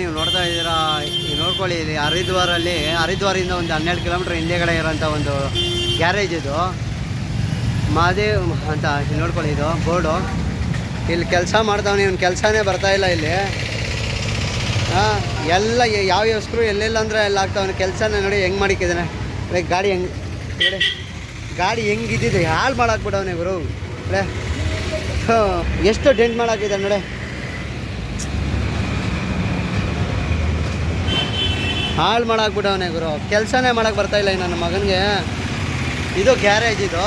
ನೀವು ನೋಡ್ತಾ ಇದ್ದೀರಾ ನೋಡ್ಕೊಳ್ಳಿ, ಇಲ್ಲಿ ಹರಿದ್ವಾರಲ್ಲಿ ಹರಿದ್ವಾರಿಂದ ಒಂದು ಹನ್ನೆರಡು ಕಿಲೋಮೀಟ್ರ್ ಹಿಂದೆಗಡೆ ಇರೋಂಥ ಒಂದು ಗ್ಯಾರೇಜ್ ಇದು. ಮಾದೇವ್ ಅಂತ, ಇಲ್ಲಿ ನೋಡ್ಕೊಳ್ಳಿ ಇದು, ಬೋರ್ಡು. ಇಲ್ಲಿ ಕೆಲಸ ಮಾಡ್ತಾವನೆ ಇವ್ನು ಕೆಲಸನೇ ಬರ್ತಾ ಇಲ್ಲ ಇಲ್ಲಿ. ಹಾಂ, ಎಲ್ಲ ಯಾವ ಸ್ಕ್ರೂ ಎಲ್ಲೆಲ್ಲ ಅಂದರೆ ಎಲ್ಲ ಆಗ್ತಾವನೆ ಕೆಲಸನ ನೋಡಿ ಹೆಂಗೆ ಮಾಡಿಕ್ಕಿದ್ದಾನೆ ಲೈಕ್ ಗಾಡಿ ಹೆಂಗೆ, ಹೇಳಿ. ಗಾಡಿ ಹೆಂಗಿದ್ದಿದೆ ಹಾಳು ಮಾಡಾಕ್ಬಿಟ್ಟವನೆ ಗುರು. ಲೇ ಎಷ್ಟು ಡೆಂಟ್ ಮಾಡಾಕಿದ್ದಾನೆ ನೋಡಿ. ಹಾಳು ಮಾಡಾಕ್ಬಿಟ್ಟವನೇ ಗುರು. ಕೆಲಸನೇ ಮಾಡಕ್ಕೆ ಬರ್ತಾ ಇಲ್ಲ ನನ್ನ ಮಗನಿಗೆ. ಇದು ಗ್ಯಾರೇಜ್ ಇದು.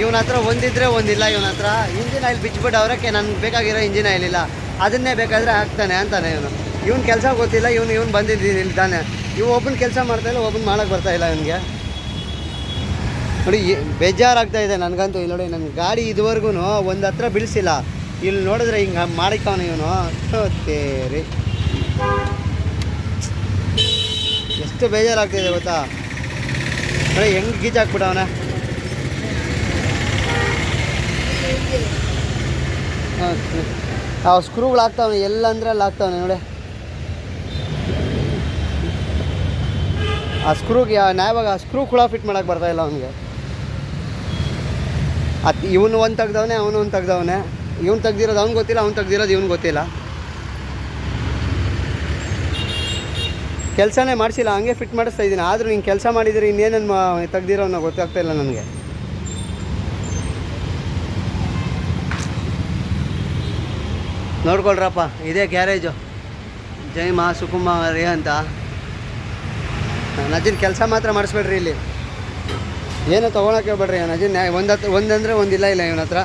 ಇವನ ಹತ್ರ ಒಂದಿದ್ರೆ ಒಂದಿಲ್ಲ, ಇವನ ಹತ್ರ ಇಂಜಿನ್ ಆಯಿಲ್ ಬಿಚ್ಚಿಬಿಟ್ಟು ನನ್ಗೆ ಬೇಕಾಗಿರೋ ಇಂಜಿನ್ ಆಯಿಲ್ ಇಲ್ಲ. ಅದನ್ನೇ ಬೇಕಾದರೆ ಹಾಕ್ತಾನೆ ಅಂತಾನೆ ಇವನು. ಇವ್ನ ಕೆಲಸ ಗೊತ್ತಿಲ್ಲ, ಇವನು ಇವ್ನು ಬಂದಿದ್ದೀನಿ ಇಲ್ತಾನೆ ಇವ್ ಒಬ್ಬನ ಕೆಲಸ ಮಾಡ್ತಾಯಿಲ್ಲ ಒಬ್ಬನ ಬರ್ತಾ ಇಲ್ಲ ಇವನಿಗೆ. ನೋಡಿ, ಬೇಜಾರಾಗ್ತಾ ಇದೆ ನನಗಂತೂ. ಇಲ್ಲ ನೋಡಿ ನನ್ನ ಗಾಡಿ ಇದುವರೆಗೂ ಒಂದು ಹತ್ರ ಬಿಡಿಸಿಲ್ಲ. ಇಲ್ಲಿ ನೋಡಿದ್ರೆ ಹಿಂಗೆ ಮಾಡಿಕವನು ಇವನು. ತೇರಿ. ಎಷ್ಟು ಬೇಜಾರಾಗ್ತಿದೆ ಗೊತ್ತಾ? ನೋಡಿ ಹೆಂಗೆ ಗೀಜಾಕ್ಬಿಟ್ಟವನ ಆ ಸ್ಕ್ರೂಗಳು ಹಾಕ್ತಾವನೆ ಎಲ್ಲ ಅಂದ್ರೆ ಅಲ್ಲಿ ಹಾಕ್ತಾವನೆ, ನೋಡಿ. ಆ ಸ್ಕ್ರೂಗೆ ನಾವಾಗ ಆ ಸ್ಕ್ರೂ ಕೂಡ ಫಿಟ್ ಮಾಡೋಕ್ಕೆ ಬರ್ತಾ ಇಲ್ಲ ಅವನಿಗೆ. ಅದು ಇವನು ಒಂದು ತೆಗ್ದವನೆ, ಅವನು ಒಂದು ತೆಗ್ದವನೆ. ಇವ್ನು ತೆಗ್ದಿರೋದು ಅವ್ನು ಗೊತ್ತಿಲ್ಲ, ಅವ್ನು ತೆಗ್ದಿರೋದು ಇವ್ನು ಗೊತ್ತಿಲ್ಲ. ಕೆಲಸನೇ ಮಾಡಿಸಿಲ್ಲ, ಹಂಗೆ ಫಿಟ್ ಮಾಡಿಸ್ತಾ ಇದ್ದೀನಿ. ಆದರೂ ನೀನು ಕೆಲಸ ಮಾಡಿದರೆ ಇನ್ನೇನೇನು ತೆಗ್ದಿರೋ ಅನ್ನೋ ಗೊತ್ತಾಗ್ತಾ ಇಲ್ಲ ನನಗೆ. ನೋಡ್ಕೊಳ್ರಪ್ಪ, ಇದೇ ಗ್ಯಾರೇಜು. ಜೈ ಮಾ ಸುಕುಮಾರಿ ಅಂತ. ನಜಿನ್ ಕೆಲಸ ಮಾತ್ರ ಮಾಡಿಸ್ಬೇಡ್ರಿ ಇಲ್ಲಿ. ಏನು ತೊಗೊಳಕ್ಕೆ ಬೇಡ್ರಿ ನಜಿನ್. ಒಂದು ಹತ್ರ ಒಂದಂದರೆ ಒಂದಿಲ್ಲ ಇಲ್ಲ ಇವನ ಹತ್ರ.